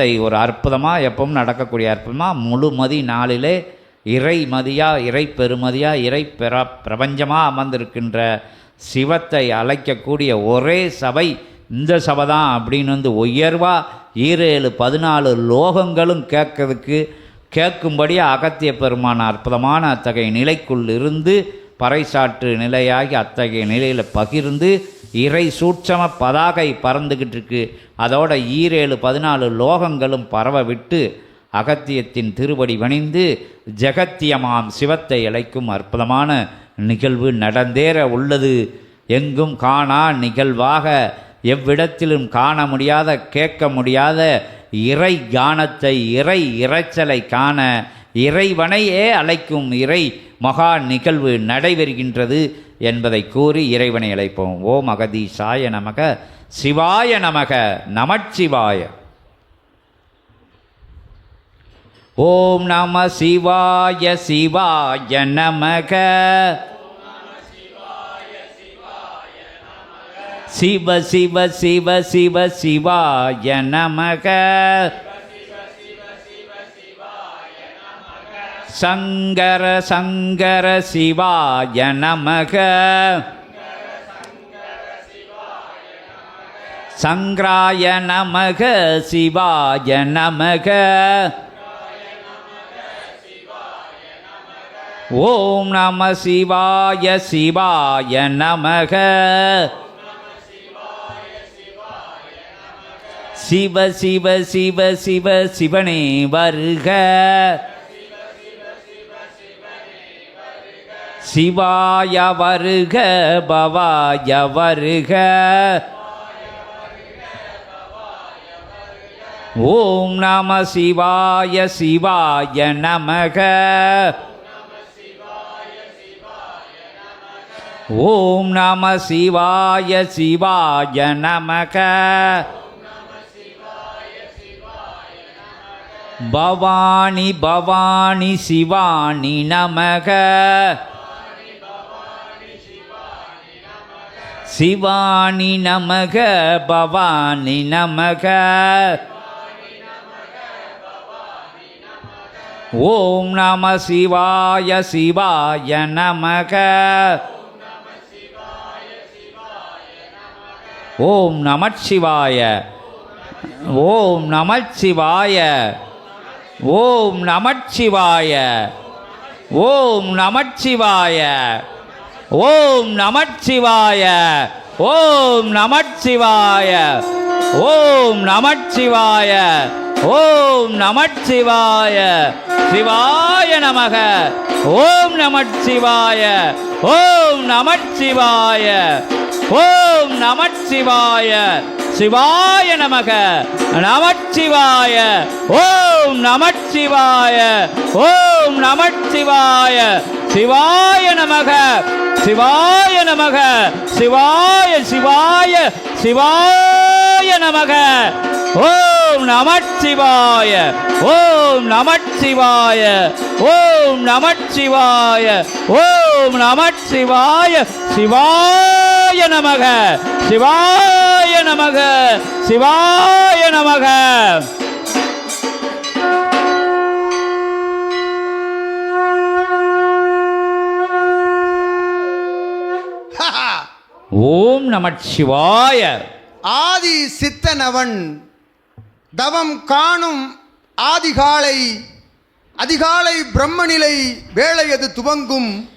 நடத்தை ஒரு அற்புதமாக எப்பவும் நடக்கக்கூடிய அற்புதமாக முழுமதி நாளிலே இறை மதியாக இறை பெருமதியாக இறை பெற பிரபஞ்சமாக அமர்ந்திருக்கின்ற சிவத்தை அழைக்கக்கூடிய ஒரே சபை இந்த சபை தான் அப்படின்னு வந்து உயர்வாக ஈரேழு பதினாலு லோகங்களும் கேட்கறதுக்கு கேட்கும்படி அகத்திய பெருமான அற்புதமான அத்தகைய நிலைக்குள் இருந்து பறைசாற்று நிலையாகி அத்தகைய நிலையில் பகிர்ந்து இறை சூட்சம பதாகை பறந்துக்கிட்டு இருக்கு அதோட ஈரேழு பதினாலு லோகங்களும் பரவ விட்டு அகத்தியத்தின் திருவடி வணிந்து ஜெகத்தியமாம் சிவத்தை அழைக்கும் அற்புதமான நிகழ்வு நடந்தேற உள்ளது. எங்கும் காணா நிகழ்வாக எவ்விடத்திலும் காண முடியாத கேட்க முடியாத இறை கானத்தை இறை இறைச்சலை காண இறைவனையே அழைக்கும் இறை மகா நிகழ்வு நடைபெறுகின்றது என்பதை கூறி இறைவனை அழைப்போம். ஓம் அகதீசாய நமக சிவாய நமக நமச்சிவாய. ஓம் நம சிவாய சிவாய நமக. சிவ சிவ சிவ சிவ சிவாய நமக. சங்கர சங்கர சிவாய நமக. சங்கராய நமக சிவாய நமக. ஓம் நம சிவாய சிவாய நமக. சிவ சிவ சிவ சிவ சிவனே வருக. சிவாய வருக பவாய வருக. ஓம் நம சிவாய சிவாய நமக. ஓம் நம சிவாய சிவாய நமக. பவானி பவானி சிவானி நமக. சிவானி நமக பவானி நமக. ஓம் நம சிவாய சிவாய நமக. ஓம் நமச்சிவாய ஓம் நமச்சிவாய ஓம் நமச்சிவாய ஓம் நமச்சிவாய ஓம் நமச்சிவாய ஓம் நமச்சிவாய ஓம் நமச்சிவாய ஓம் நமச்சிவாய சிவாய நமக ஓம் நமச்சிவாய ஓம் நமச்சிவாய. ஓம் நமச்சிவாய சிவாய நமக. நமச்சிவாய. ஓம் நமச்சிவாய. ஓம் நமச்சிவாய. சிவாய நமக. சிவாய நமக. சிவாய சிவாய சிவாய நமக. ஓம் நமச்சிவாய. ஓம் நமச்சிவாய. ஓம் நமச்சிவாய. ஓம் நமச்சிவாய. சிவாய நமக. சிவாய நமக. சிவாய நமக. ஓம் நமச்சிவாய ஆதி சித்தனவன். தவம் காணும் ஆதிகாலை. அதிகாலை பிரம்மநிலை வேளையது துவங்கும்.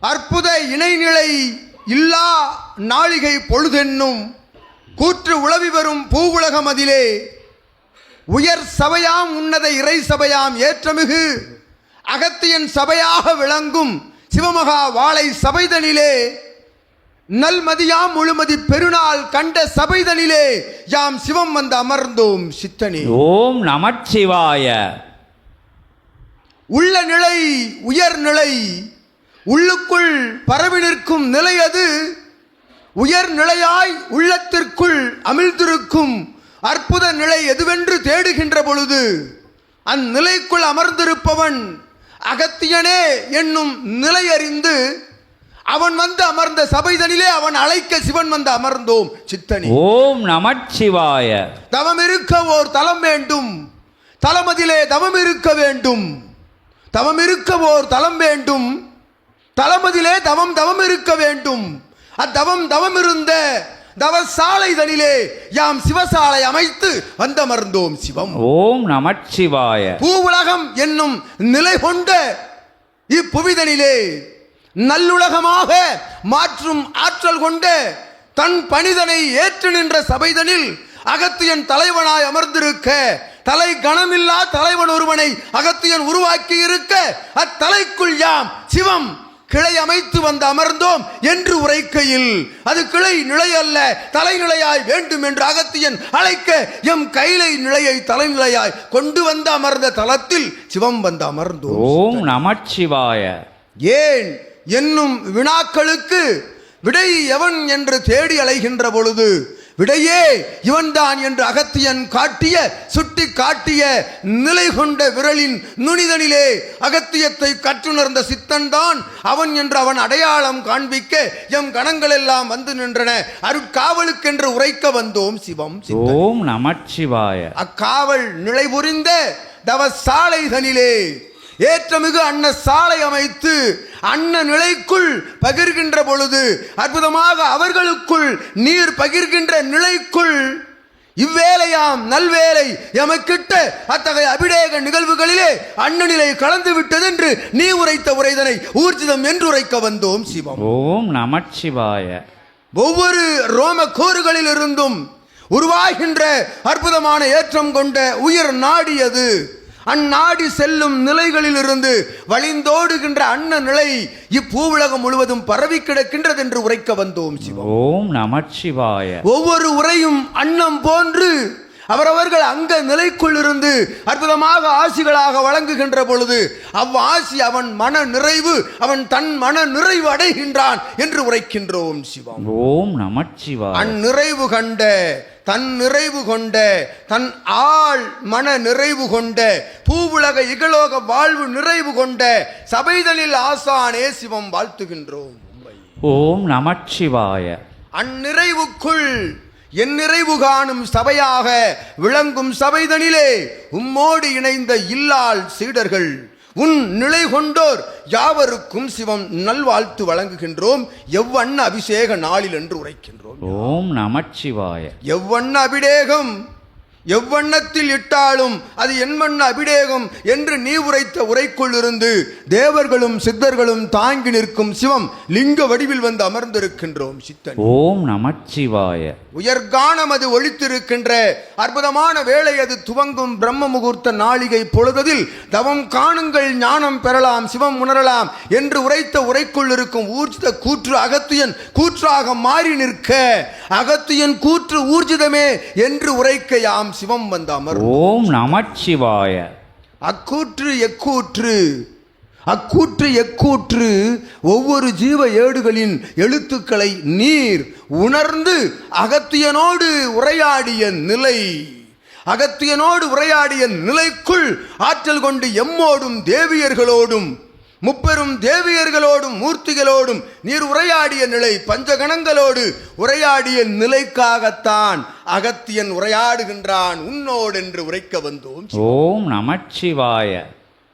அற்புத இணைநிலை இல்லா நாளிகை பொழுதென்னும் கூற்று உளவி வரும் பூவுலகம் அதிலே உயர் சபையாம் உன்னத இறை சபையாம் ஏற்றமிகு அகத்தியன் சபையாக விளங்கும் சிவமகா வாழை சபைதனிலே நல்மதியாம் முழுமதி பெருநாள் கண்ட சபைதனிலே யாம் சிவம் வந்து அமர்ந்தோம் சித்தனே. ஓம் நமச்சிவாய. உள்ள நிலை உயர்நிலை உள்ளுக்குள் பரவி நிற்கும் நிலை அது. உயர்நிலையாய் உள்ளத்திற்குள் அமிழ்ந்திருக்கும் அற்புத நிலை எதுவென்று தேடுகின்ற பொழுது அந்நிலைக்குள் அமர்ந்திருப்பவன் அகத்தியனே என்னும் நிலை அறிந்து அவன் வந்து அமர்ந்த சபைதனிலே அவன் அழைக்க சிவன் வந்து அமர்ந்தோம் சித்தனி. ஓம் நமச்சிவாய. தவம் இருக்க ஓர் தலம் வேண்டும். தலமதிலே தவம் இருக்க வேண்டும். தவம் இருக்க ஓர் தலம் வேண்டும். தலமதிலே தவம் தவம் இருக்க வேண்டும். அத்தவம் தவம் இருந்த தவசாலை தனிலே யாம் சிவசாலை அமைத்து வந்தமர்ந்தோம் சிவம். ஓம் நமச்சிவாய. பூவுலகம் என்னும் நிலை கொண்ட இப்புவிதனிலே நல்லுலகமாக மாற்றும் ஆற்றல் கொண்ட தன் பணிதனை ஏற்று நின்ற சபைதனில் அகத்தியன் தலைவனாய் அமர்ந்திருக்க தலை கணமில்லா தலைவன் ஒருவனை அகத்தியன் உருவாக்கி இருக்க அத்தலைக்குள் யாம் சிவம். கிளை அமைத்து வந்து அமர்ந்தோம் என்று உரைக்கையில். அது கிளை நிலை அல்ல தலைநிலையாய் வேண்டும் என்று அகத்தியன் அழைக்க எம் கைலை நிலையை தலைநிலையாய் கொண்டு வந்து அமர்ந்த தலத்தில் சிவம் வந்து அமர்ந்தோம். ஓம் நமச்சிவாய. ஏன் என்னும் வினாக்களுக்கு விடை எவன் என்று தேடி அலைகின்ற பொழுது விடையே இவன்தான் என்று அகத்தியன் காட்டிய சுட்டி காட்டிய நிலை கொண்ட விரலின் நுனிதனிலே அகத்தியத்தை கற்றுணர்ந்த சித்தன்தான் அவன் என்று அவன் அடையாளம் காண்பிக்க எம் கணங்கள் எல்லாம் வந்து நின்றன அருட்காவலுக்கென்று உரைக்க வந்தோம் சிவம். ஓம் நமச்சிவாய அக்காவல் நிலை புரிந்த தவசாலை தனிலே ஏற்றமிகு அன்ன சாலை அமைத்து அன்ன நிலைக்குள் பகிர்கின்ற பொழுது அற்புதமாக அவர்களுக்குள் நீர் பகிர்கின்ற நிலைக்குள் இவ்வேலையாம் நல்வேலை எமக்கிட்ட அத்தகைய அபிடேக நிகழ்வுகளிலே அன்னநிலை கலந்து விட்டதென்று நீ உரைத்த உரைதனை ஊர்ஜிதம் என்று உரைக்க வந்தோம் சிவம். ஓம் நமச்சிவாய. ஒவ்வொரு ரோம கூறுகளில் இருந்தும் உருவாகின்ற அற்புதமான ஏற்றம் கொண்ட உயிர் நாடி அது அந்நாடி செல்லும் நிலைகளிலிருந்து வழிந்தோடுகின்ற அன்ன நிலை இப்பூவுலகம் முழுவதும் பரவி கிடக்கின்றது என்று உரைக்க வந்தோம் சிவம். ஓம் நமச்சிவாய. ஒவ்வொரு உரையும் அன்னம் போன்று அவரவர்கள் அங்க நிலைக்குள் இருந்து அற்புதமாக ஆசிகளாக வழங்குகின்ற பொழுது அவ்வாசி அவன் மன நிறைவு அவன் தன் மன நிறைவு அடைகின்றான் என்று உரைக்கின்றோம் சிவம். ஓம் நமச்சிவாய. அந்நிறைவு கண்ட தன் நிறைவு கொண்ட தன் ஆள் மன நிறைவு கொண்ட பூவுலக இகலோக வாழ்வு நிறைவு கொண்ட சபைதனில் ஆசானே சிவம் வாழ்த்துகின்றோம். ஓம் நமச்சிவாய. அந்நிறைவுக்குள் என் நிறைவு காணும் சபையாக விளங்கும் சபைதனிலே உம்மோடு இணைந்த இல்லாள் சீடர்கள் உன் நிலை கொண்டோர் யாவருக்கும் சிவம் நல்வாழ்த்து வழங்குகின்றோம். எவ்வண்ண அபிஷேக நாளில் என்று உரைக்கின்றோம். ஓம் நமச்சிவாய. எவ்வண்ண அபிடேகம் எவ்வண்ணத்தில் இட்டாலும் அது என்வண்ண அபிடேகம் என்று நீ உரைத்த உரைக்குள் இருந்து தேவர்களும் சித்தர்களும் தாங்கி நிற்கும் சிவம் லிங்க வடிவில் வந்து அமர்ந்திருக்கின்றோம் சித்தன். ஓம் நமச்சிவாய. உயர்கானம் அது ஒழித்திருக்கின்ற அற்புதமான வேளை அது துவங்கும் பிரம்ம முகூர்த்த நாளிகை பொழுததில் தவம் காணுங்கள் ஞானம் பெறலாம் சிவம் உணரலாம் என்று உரைத்த உரைக்குள் இருக்கும் ஊர்ஜித கூற்று அகத்தியன் கூற்றாக மாறி நிற்க அகத்தியன் கூற்று ஊர்ஜிதமே என்று உரைக்க யாம் சிவம் வந்த அமர். ஓம் நமச்சிவாய. அக்கூற்று எக்கூற்று. அக்கூற்று எக்கூற்று. ஒவ்வொரு ஜீவ ஏடுகளின் எழுத்துக்களை நீர் உணர்ந்து அகத்தியனோடு உரையாடிய நிலை. அகத்தியனோடு உரையாடிய நிலைக்குள் ஆற்றல் கொண்டு எம்மோடும் தேவியர்களோடும் முப்பெரும் தேவியர்களோடும் மூர்த்திகளோடும் நீர் உரையாடிய நிலை பஞ்சகணங்களோடு உரையாடிய நிலைக்காகத்தான் அகத்தியன் உரையாடுகின்றான். உன்னோடு என்று உரைக்க வந்தோம். ஓம் நமச்சிவாய.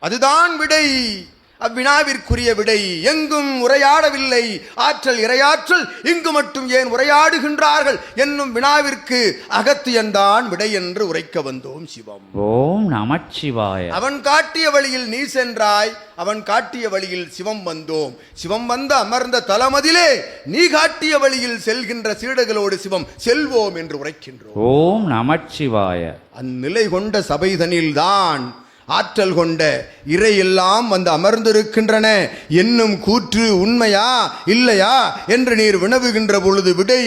அதுதான் விடை. அவ்வினாவிற்குரிய விடை எங்கும் உரையாடவில்லை. ஆற்றல் இரையாற்றல் இங்கு மட்டும் ஏன் உரையாடுகின்றார்கள் என்னும் வினாவிற்கு அகத்தியன்தான் விடை என்று உரைக்க வந்தோம் சிவம். ஓம் நமச்சிவாய. அவன் காட்டிய வழியில் நீ சென்றாய் அவன் காட்டிய வழியில் சிவம் வந்தோம். சிவம் வந்து அமர்ந்த தலமதிலே நீ காட்டிய வழியில் செல்கின்ற சீடர்களோடு சிவம் செல்வோம் என்று உரைக்கின்றோம். ஓம் நமச்சிவாய. அந்நிலை கொண்ட சபைதனில்தான் ஆற்றல் கொண்ட இறையெல்லாம் வந்து அமர்ந்திருக்கின்றன. என்னும் கூற்று உண்மையா இல்லையா என்று நீர் வினவுகின்ற பொழுது விடை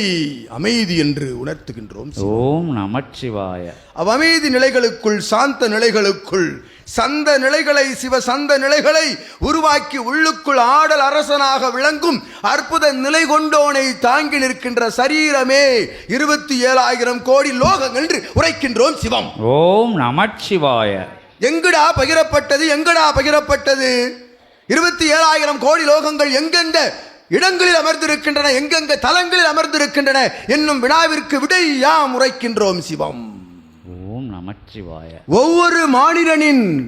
அமைதி என்று உணர்த்துகின்றோம் ஓம் நமச்சிவாய. அவ்வமைதி நிலைகளுக்குள் சாந்த நிலைகளுக்குள் சந்த நிலைகளை சிவ சந்த நிலைகளை உருவாக்கி உள்ளுக்குள் ஆடல் அரசனாக விளங்கும் அற்புத நிலை கொண்டோனை தாங்கி நிற்கின்ற சரீரமே இருபத்தி ஏழாயிரம் கோடி லோகங்கள் என்று உரைக்கின்றோம் சிவம். ஓம் நமச்சிவாய. எங்கடா பகிரப்பட்டது? எங்கடா பகிரப்பட்டது? இருபத்தி ஏழாயிரம் கோடி லோகங்கள் எங்கெங்க இடங்களில் அமர்ந்திருக்கின்றன? எங்கெங்க தலங்களில் அமர்ந்திருக்கின்றன? என்னும் வினாவிற்கு விடை யாம் உரைக்கின்றோம் சிவம். ஓம் நமச்சிவாய. ஒவ்வொரு மானிடனின்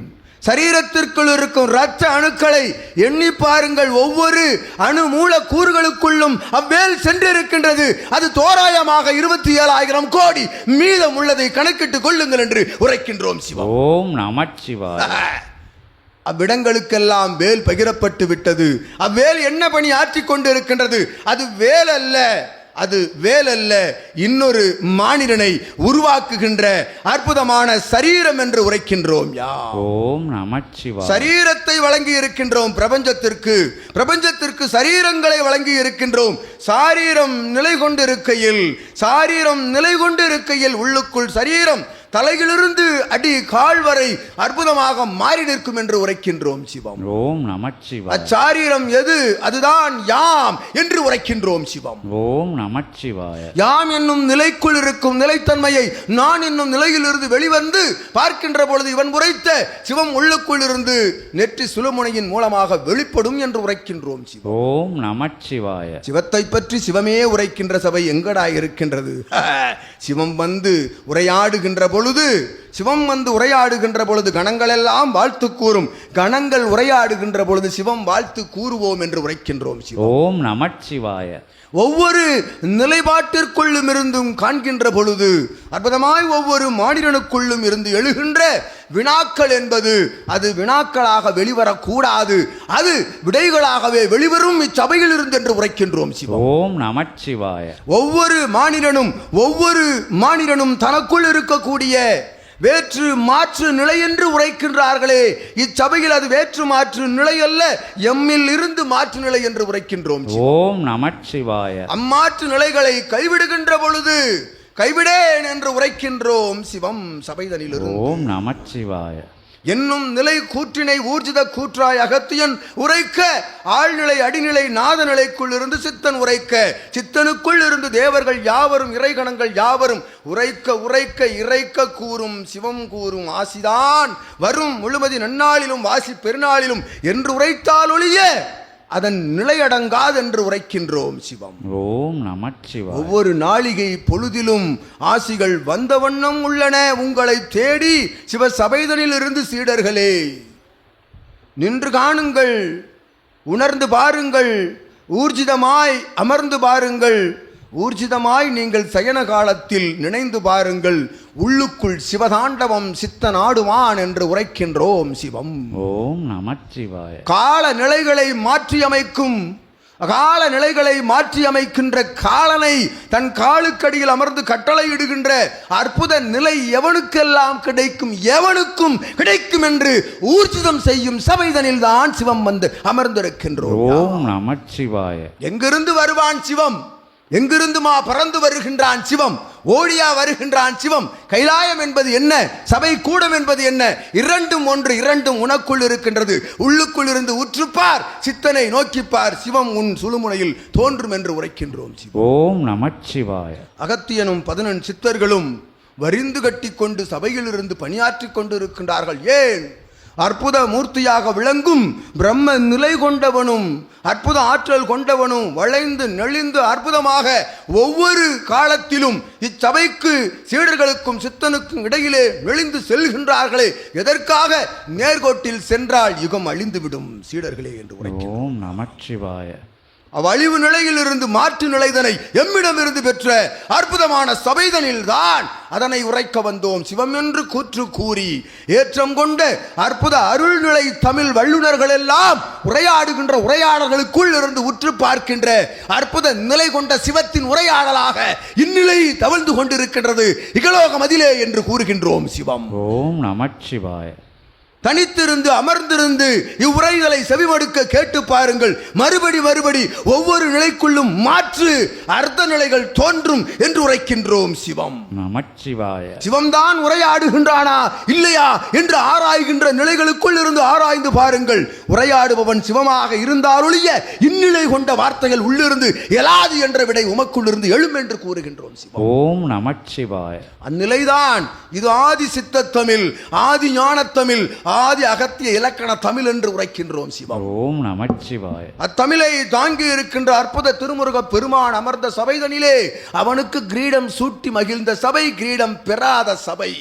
சரீரத்திற்குள் இருக்கும் இரத்த அணுக்களை எண்ணி பாருங்கள். ஒவ்வொரு அணு மூலக்கூறுகளுக்குள்ளும் அவ்வேல் சென்றிருக்கின்றது. அது தோராயமாக இருபத்தி ஏழாயிரம் கோடி மீதம் உள்ளதை கணக்கிட்டுக் கொள்ளுங்கள் என்று உரைக்கின்றோம் சிவம் ஓம் நமச்சிவாய அவ்விடங்களுக்கெல்லாம் வேல் பகிரப்பட்டு விட்டது. அவ்வேல் என்ன பணி ஆற்றிக் கொண்டிருக்கின்றது? அது வேல் அல்ல அது வேல் அல்ல இன்னொரு மானிடனை உருவாக்குகின்ற அற்புதமான சரீரம் என்று உரைக்கின்றோம் யா. ஓம் நமச்சிவாய சரீரத்தை வழங்கி இருக்கின்றோம் பிரபஞ்சத்திற்கு. பிரபஞ்சத்திற்கு சரீரங்களை வழங்கி இருக்கின்றோம். சாரீரம் நிலை கொண்டிருக்கையில் சாரீரம் நிலை கொண்டிருக்கையில் உள்ளுக்குள் சரீரம். தலையிலிருந்து அடி கால் வரை அற்புதமாக மாறி நிற்கும் என்று உரைக்கின்றோம் சிவம். ஓம் நமச்சிவாய அச்சாரீரம் எது? அதுதான் யாம் என்று உரைக்கின்றோம் சிவம். ஓம் நமச்சிவாய யாம் என்னும் நிலைக்குள் இருக்கும் நிலைத்தன்மையை நான் என்னும் நிலையிலிருந்து வெளிவந்து பார்க்கின்ற பொழுது இவன் உரைத்த சிவம் உள்ளுக்குள் இருந்து நெற்றி சுழுமுனையின் மூலமாக வெளிப்படும் என்று உரைக்கின்றோம் சிவம். ஓம் நமச்சிவாய சிவத்தை பற்றி சிவமே உரைக்கின்ற சபை எங்கடா இருக்கின்றது? சிவம் வந்து உரையாடுகின்ற பொழுது பொழுது சிவம் வந்து உரையாடுகின்ற பொழுது கணங்கள் எல்லாம் வாழ்த்து கூறும். கணங்கள் உரையாடுகின்ற பொழுது சிவம் வாழ்த்து கூறுவோம் என்று உரைக்கின்றோம் ஓம் நமச்சிவாய. ஒவ்வொரு நிலைப்பாட்டிற்குள்ளும் இருந்தும் காண்கின்ற பொழுது அற்புதமாய் ஒவ்வொரு மாநிலனுக்குள்ளும் இருந்து எழுகின்ற வினாக்கள் என்பது அது வினாக்களாக வெளிவரக்கூடாது. அது விடைகளாகவே வெளிவரும் இச்சபையில் இருந்து என்று உரைக்கின்றோம் ஓம் நமச்சிவாய. ஒவ்வொரு மாநிலனும் ஒவ்வொரு மாநிலனும் தனக்குள் இருக்கக்கூடிய வேற்று மாற்று நிலை என்று உரைக்கின்றார்களே. இச்சபையில் அது வேற்று மாற்று நிலை அல்ல எம்மில் இருந்து மாற்று நிலை என்று உரைக்கின்றோம். ஓம் நமச்சிவாய. அம்மாற்று நிலைகளை கைவிடுகின்ற பொழுது கைவிடேன் என்று உரைக்கின்றோம் சிவம் சபைதனிலிருந்து. ஓம் நமச்சிவாய. என்னும் நிலை கூற்றினை ஊர்ஜித கூற்றாய் அகத்தியன் உரைக்க ஆழ்நிலை அடிநிலை நாத நிலைக்குள் இருந்து சித்தன் உரைக்க சித்தனுக்குள் இருந்து தேவர்கள் யாவரும் இறைகணங்கள் யாவரும் உரைக்க உரைக்க இறைக்க கூறும் சிவம் கூறும் ஆசிதான். வரும் முழுமதி நன்னாளிலும் வாசி பெருநாளிலும் என்று உரைத்தால் ஒழிய அதன் நிலையடங்காதென்று உரைக்கின்றோம் சிவம். ஓம் நமச்சிவாய. ஒவ்வொரு நாளிகை பொழுதிலும் ஆசிகள் வந்த வண்ணம் உள்ளன. உங்களை தேடி சிவ சபைதனில் இருந்து சீடர்களே நின்று காணுங்கள் உணர்ந்து பாருங்கள் ஊர்ஜிதமாய் அமர்ந்து பாருங்கள் ஊர்ஜிதமாய் நீங்கள் சயன காலத்தில் நினைந்து பாருங்கள் உள்ளுக்குள் சிவதாண்டவம் சித்த நாடுவான் என்று உரைக்கின்றோம் சிவம். ஓம் நமச்சிவாய. கால நிலைகளை மாற்றியமைக்கும் கால நிலைகளை மாற்றியமைக்கின்ற காலனை தன் காலுக்கடியில் அமர்ந்து கட்டளையிடுகின்ற அற்புத நிலை எவனுக்கெல்லாம் கிடைக்கும் எவனுக்கும் கிடைக்கும் என்று ஊர்ஜிதம் செய்யும் சபைதனில் தான் சிவம் வந்து அமர்ந்திருக்கின்றோம். ஓம் நமச்சிவாய. எங்கிருந்து வருவான் சிவம்? எங்கிருந்துமா பறந்து வருகின்றான் சிவம்? ஓடியா வருகின்றான் சிவம். கைலாயம் என்பது என்ன? சபை கூடம் என்பது என்ன? இரண்டும் ஒன்று இரண்டும் உனக்குள் இருக்கின்றது. உள்ளுக்குள் இருந்து உற்றுப்பார். சித்தனை நோக்கிப்பார். சிவம் உன் சுழுமுனையில் தோன்றும் என்று உரைக்கின்றோம் ஓம் நமச்சிவாய. அகத்தியனும் பதினெண் சித்தர்களும் வரிந்து கட்டிக்கொண்டு சபையிலிருந்து பணியாற்றிக் கொண்டிருக்கின்றார்கள். ஏன்? அற்புத மூர்த்தியாக விளங்கும் பிரம்ம நிலை கொண்டவனும் அற்புத ஆற்றல் கொண்டவனும் வளைந்து நெளிந்து அற்புதமாக ஒவ்வொரு காலத்திலும் இச்சபைக்கு சீடர்களுக்கும் சித்தனுக்கும் இடையிலே நெளிந்து செல்கின்றார்களே. எதற்காக நேர்கோட்டில் சென்றால் யுகம் அழிந்துவிடும் சீடர்களே என்று உரைக்கிறோம் நமச்சிவாய. அவ்வழிவு நிலையிலிருந்து மாற்று நிலைதனை எம்மிடமிருந்து பெற்ற அற்புதமான சபைதனில் தான் அதனை உரைக்க வந்தோம் சிவம் என்று கூற்று கூறி. ஏற்றம் கொண்ட அற்புத அருள்நிலை தமிழ் வல்லுநர்கள் எல்லாம் உரையாடுகின்ற உரையாடல்களுக்குள் இருந்து உற்று பார்க்கின்ற அற்புத நிலை கொண்ட சிவத்தின் உரையாடலாக இந்நிலை தவழ்ந்து கொண்டிருக்கின்றது. இகலோகம் அதிலே என்று கூறுகின்றோம் சிவம். ஓம் நமச்சிவாய. தனித்திருந்து அமர்ந்திருந்து இவ்வுரைகளை செவிமடுக்க கேட்டு பாருங்கள். மறுபடி மறுபடி ஒவ்வொரு நிலைக்குள்ளும் மாற்று அர்த்த நிலைகள் தோன்றும் என்று உரைக்கின்றோம் சிவம். நமச்சிவாய. சிவம்தான் உரையாடுகின்றானா? இல்லையா? என்று ஆராய்கின்ற நிலைகளுக்குள் இருந்து ஆராய்ந்து பாருங்கள். உரையாடுபவன் சிவமாக இருந்தாலொழிய இந்நிலை கொண்ட வார்த்தைகள் உள்ளிருந்து எலாது என்ற விடை உமக்குள் இருந்து எழும் என்று கூறுகின்றோம் சிவம். ஓம் நமச்சிவாய. அந்நிலைதான். இது ஆதி சித்தத்தமிழ் ஆதி ஞானத்தமிழ் ஆதி அகத்திய இலக்கண தமிழ் என்று உரைக்கின்றோம் சிவம் ஓம் நமச்சிவாய அத்தமிழை தாங்கி இருக்கின்ற அற்புத திருமுருக பெருமான் அமர்ந்த சபைதனிலே அவனுக்கு கிரீடம் சூட்டி மகிழ்ந்த சபை கிரீடம் பெறாத சபை.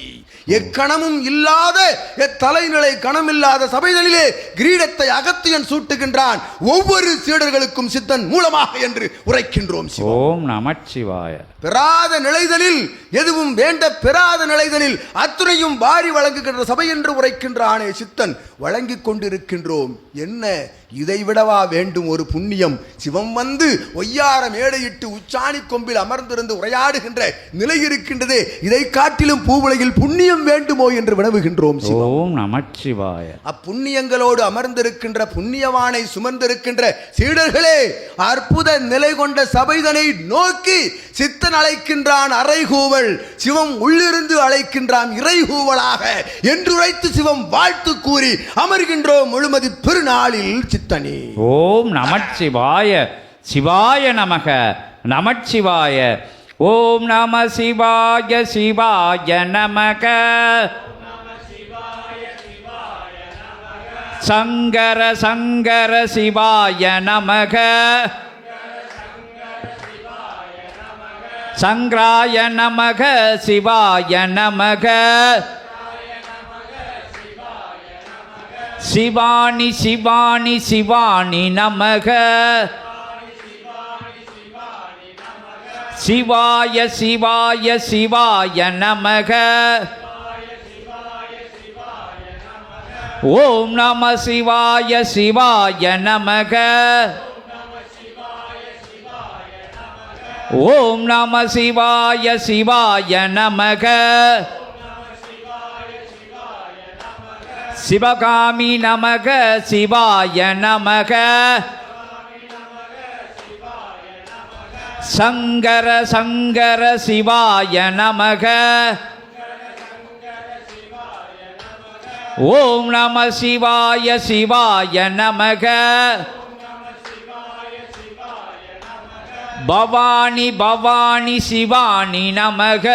எக்கணமும் இல்லாத எத்தலைநிலை கணமில்லாத சபைதனிலே கிரீடத்தை அகத்தியன் சூட்டுகின்றான். ஒவ்வொரு சீடர்களுக்கும் சித்தன் மூலமாக என்று உரைக்கின்றோம் ஓம் நமச்சிவாய பெறாத நிலைதலில் எதுவும் வேண்ட பெறாத நிலைதலில் அத்துணையும் வாரி வழங்குகின்ற சபை என்று உரைக்கின்றானே சித்தன் வழங்கிக் கொண்டிருக்கின்றோம். என்ன? இதை விடவா வேண்டும் ஒரு புண்ணியம்? சிவம் வந்து ஒய்யார மேடையிட்டு உச்சாணி கொம்பில் அமர்ந்திருந்து உரையாடுகின்ற நிலை இருக்கின்றதே. இதை காட்டிலும் பூவுலகில் புண்ணியம் வேண்டுமோ என்று வினவுகின்றோம் ஓம் நமச்சிவாய. அப்புண்ணியங்களோடு அமர்ந்திருக்கின்ற புண்ணியவானை சுமந்திருக்கின்ற சீடர்களே அற்புத நிலை கொண்ட சபைதனை நோக்கி சித்தன் அழைக்கின்றான் அறைகூவல் சிவம் உள்ளிருந்து அழைக்கின்றான் இறைகூவலாக என்றுரைத்து சிவம் வாழ்த்து கூறி அமர்கின்றோம் முழுமதி பெருநாளில் சித்தனி. ஓம் நமச்சிவாய சிவாய நமக நமச்சிவாய. ஓம் நம சிவாய சிவாய நமக. சங்கர சங்கர சிவாய நமக. சங்கராய நமக சிவாய நமக. சிவானி சிவானி சிவானி நமக. சிவாய சிவாய சிவாய நமக. ஓம் நம சிவாய சிவாய நமக. ஓம் நம சிவாய சிவாய நமக. சிவகாமி நமக சிவாய நமக. சங்கர சங்கர சிவாய நமக. ஓம் நம சிவாய சிவாய நமக. பவானி பவானி சிவானி நமக.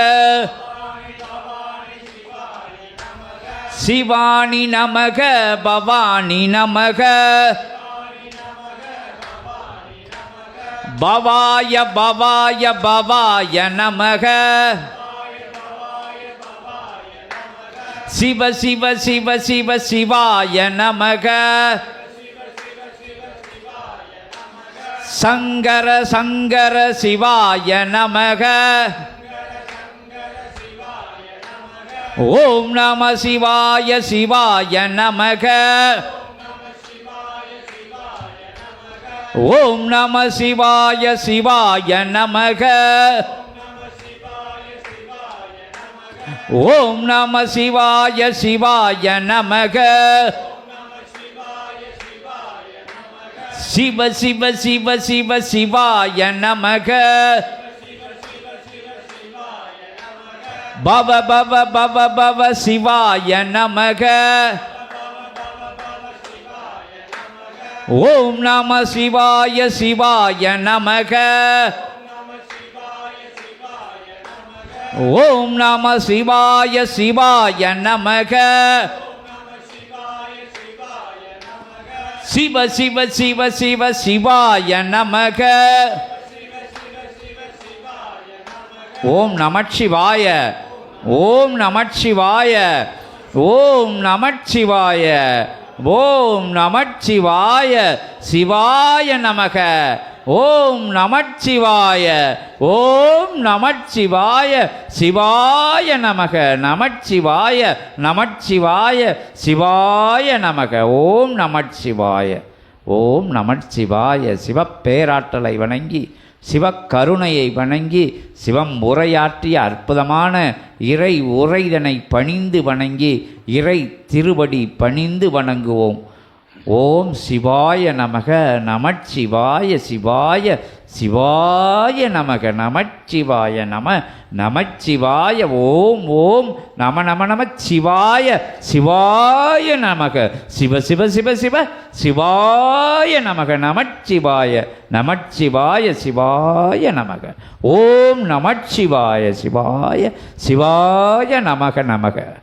சிவானி நமக பவானி நமக. பவாய பவாய பவாய நமக. சிவ சிவ சிவ சிவ சிவாய நமக. சங்கர சங்கர சிவாய நமக. ஓம் நம சிவாய சிவாய நமக. ஓம் நம சிவாய சிவாய நமக. ஓம் நம சிவாய சிவாய நமக. சிவ சிவ சிவ சிவ சிவாய நமக. பவ பவ பவ பவ சிவாய நமக. ஓம் நம சிவாய சிவாய நமக. ஓம் நம சிவாய சிவாய நமக. சிவ சிவ சிவ சிவ சிவாய நமக. ஓம் நமச்சிவாய ஓம் நமச்சிவாய ஓம் நமச்சிவாய ஓம் நமச்சிவாய சிவாய நமக ஓம் நமச்சிவாய ஓம் நமச்சிவாய சிவாய நமக நமச்சிவாய நமச்சிவாய சிவாய நமக ஓம் நமச்சிவாய ஓம் நமச்சிவாய சிவப்பேராற்றலை வணங்கி சிவக்கருணையை வணங்கி சிவம் உரையாற்றிய அற்புதமான இறை உரைதனை பணிந்து வணங்கி இறை திருவடி பணிந்து வணங்குவோம். ஓம் சிவாய நமக நமச்சிவாய சிவாய சிவாய நமக நமச்சிவாய நம நமச்சிவாய ஓம் ஓம் நம நம நம சிவாய சிவாய நமக. சிவ சிவ சிவ சிவ சிவாய நமக நமச்சிவாய நமச்சிவாய சிவாய நமக. ஓம் நமச்சிவாய சிவாய சிவாய நமக நமக.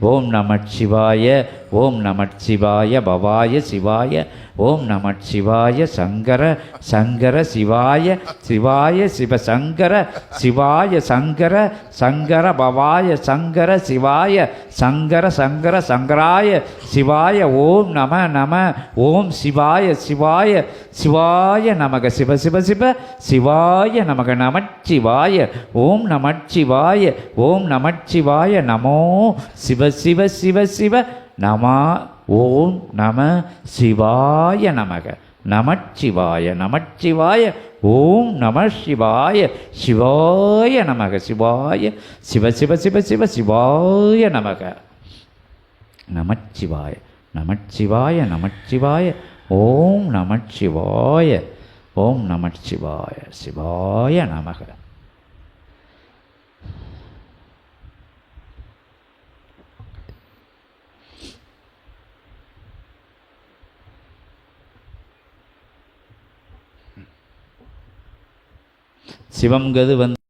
ஓம் நமச்சிவாய ஓம் நமச்சிவாய பவாய சிவாய ஓம் நமச்சிவாய சங்கர சங்கர சிவாய சிவாய சிவசங்கர சிவாய சங்கர சங்கர பவாய சங்கர சிவாய சங்கர சங்கர சங்கராய சிவாய ஓம் நம நம ஓம் சிவாய சிவாய சிவாய நமக சிவ சிவ சிவ சிவாய நமக நமச்சிவாய ஓம் நமச்சிவாய ஓம் நமச்சிவாய நமோ சிவ சிவ சிவ சிவ நமா ஓம் நம சிவாய நமக நமச்சிவாய நமச்சிவாய ஓம் நம சிவாய சிவாய நமக சிவாய சிவ சிவ சிவ சிவ சிவாய நமக நமச்சிவாய நமச்சிவாய நமச்சிவாய ஓம் நமச்சிவாய ஓம் நமச்சிவாய சிவாய நமக. சிவம்ங்கிறது வந்து